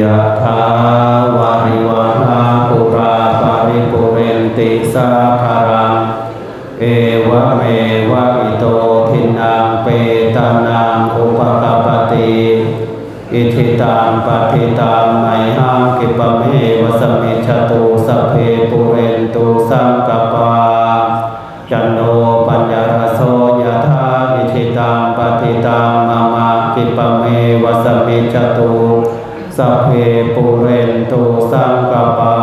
ยะทาวาริวาทาปุราปาริปุเรนติสาคารังเอวะเมวะอิโตทินังเปตานังอุปกปปติ อิทิตังปฏิตังไมหัง สัพเพปุเรนตุสังกปา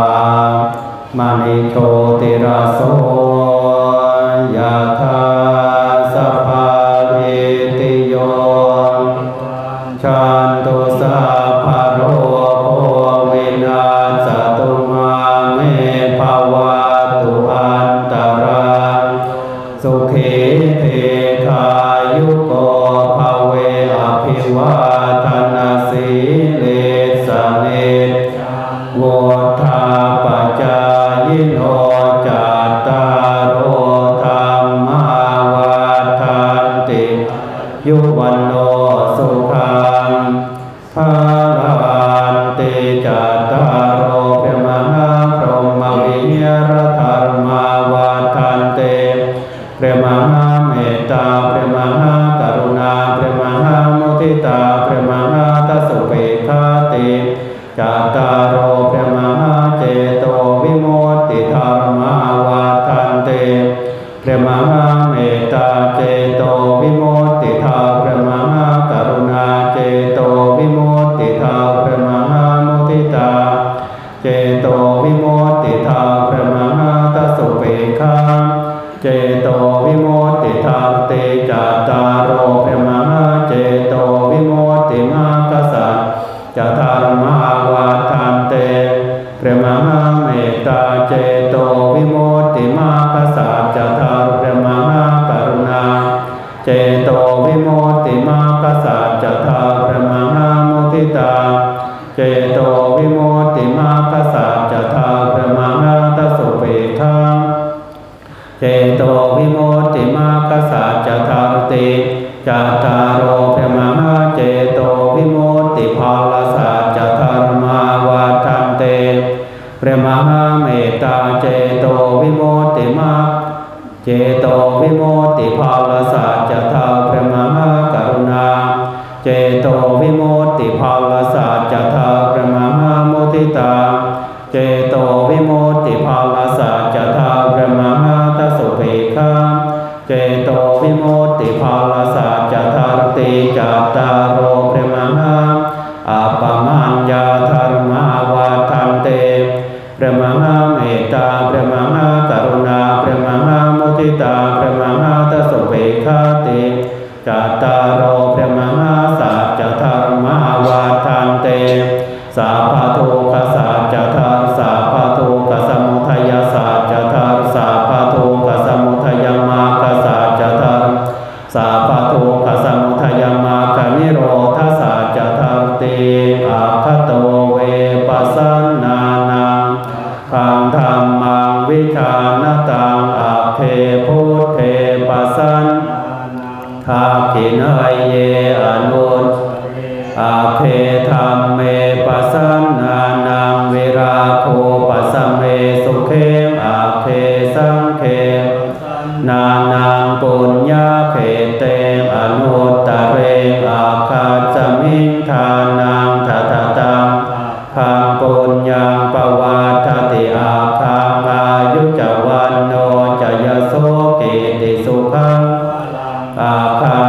มานิโชติราโสยะธาสัพพาเอติโยชันตุสัพพะโรโควินาศตุมาเมภาวะตุอันตรายสุขีเทคายุโก ยุวันโนสุขังภาลันติจัตตารโอเปมหาพรหมวิเยรธรรมาวาทันเตเปรมหาเมตตาเปรมหากรุณาเปรมหามุทิตาเปมหา จะธรรมาวาทันเตเปรมหาเมตตาเจโตวิมุติมาคัสสะจะทารุเปรมหากรุณา เจโตวิมุติมาคัสสะจะทารุเปรมหามุทิตา เจโตวิมุติมาคัสสะจะทารุเปรมหาตสุเปขังเจโตวิมุติมาคัสสะจะทารติจัตตาร เปรมหาเมตตาเจโตวิโมติมาเจโตวิโมติภาลสัจจะทาเปรมหากรุณา เจโตวิโมติภาลสัจจะทาเปรมหามุทิตา เจโตวิโมติภาลสัจจะทาเปรมหาตสุเปขังเจโตวิโมติภาลสัจจะทาติจัตตารโอเปรม ตตาเปรมหากรุณาเปรมหามุทิตาเปรมหาตสสุเปขติจัตตารโอเปรมหาสัจจธรรมาวาทันเตสัพพะทุกสัจธรรมสัพพะทุกสมุทัยสัจธรรมสัพพะทุกสมุทัยมารสัจธรรมสัพพะทุกสมุทัยมารนิโรธสัจธรรมเตอัคคโตเวปัสสนานังขังธรรม วิชานตังอาเพพุทเทปัสสันทาขินไอเยอนุนอาเพธรรมเมปัสสนนานังเวราโคปัสสมเมสุเขมอาเพสังเขมนานังปุ อ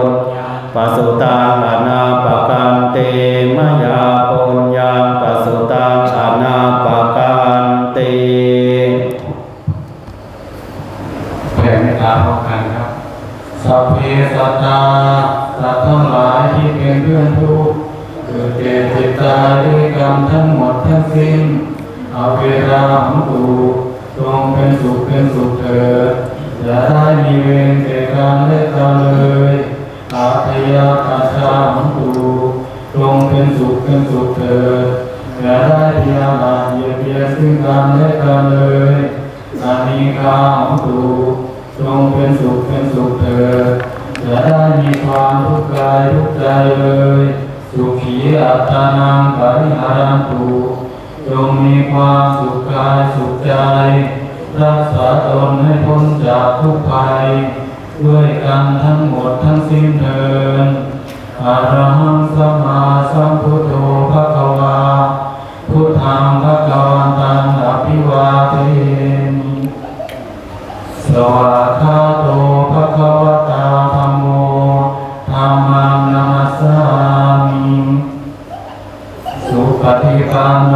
ปุญปสุตังอนาปกันเตมยาปุญญาปสุตังอนาปกันเตแผ่เมตตาพอกันครับ สัพเพสัตตาสัตว์ทั้งหลายที่เป็นเพื่อนทุกข์เกิดเจ็บเจ็บตายด้กรรมทั้งหมดทั้งสิ้นเอาเวลาของตูจงเป็นสุขเป็นสุขเถิดอย่าได้มีเวรเกิดการและกันเลยาทยาอาชาของตูจงเป็นสุขเป็นสุขเถิดอย่าได้พยาบาทเบียดเบียนซึ่งกันและกันเลยอานิกาของตูจงเป็นสุขเป็นสุขเถิดอย่าได้มีความทุกข์กายทุกข์ใจเลย สุขีอัตตานังปริหารันตุจงมีความสุขกายสุขใจ รักษาตนให้พ้นจากทุกภัย ด้วยกันทั้งหมดทั้งสิ้นเถิดอะระหังสัมมาสัมพุทโธภะคะวาพุทธังภะคะวันตังอภิวาเทมิสวากขาโตภะคะวะตาธัมโมธัมมังนามัสสามิสุปฏิปันโน